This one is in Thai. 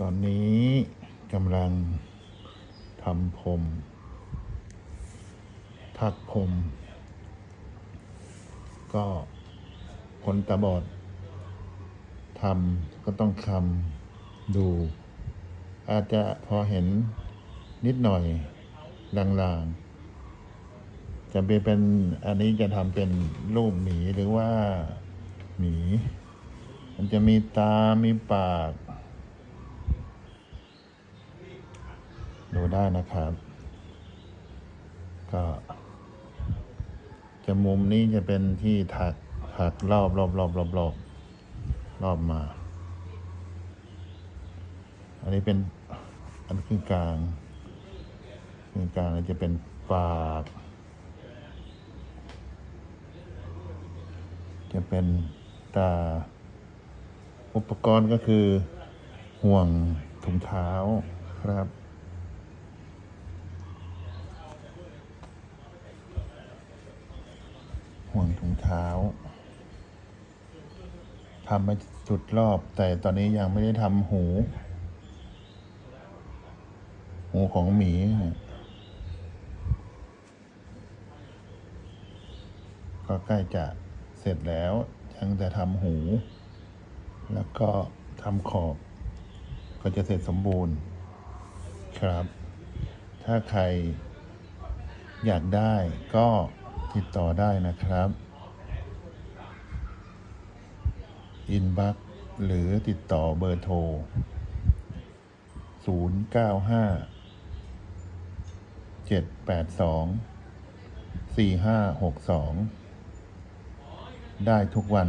ตอนนี้กำลังทำผมถักผม ก็คนตาบอดทำก็ต้องคำดู อาจจะพอเห็นนิดหน่อยลางๆ จะเป็นเป็นอันนี้จะทำเป็นรูปหมีหรือว่าหมี มันจะมีตา มีปาก ดูได้นะครับ ก็จะมุมนี้จะเป็นที่ถักถักรอบรอบรอบรอบรอบรอบมา อันนี้เป็นอันคือกลางคือกลางจะเป็นปาก จะเป็นตา อุปกรณ์ก็คือห่วงถุงเท้าครับ วงถุงเท้าทำมาสุดรอบ แต่ตอนนี้ยังไม่ได้ทำหู หูของหมีก็ใกล้จะเสร็จแล้ว ยังจะทำหู แล้วก็ทำขอบ ก็จะเสร็จสมบูรณ์ครับ ถ้าใครอยากได้ก็ ติดต่อได้นะครับ อินบัคหรือติดต่อเบอร์โทร 095 782 4562 ได้ทุกวัน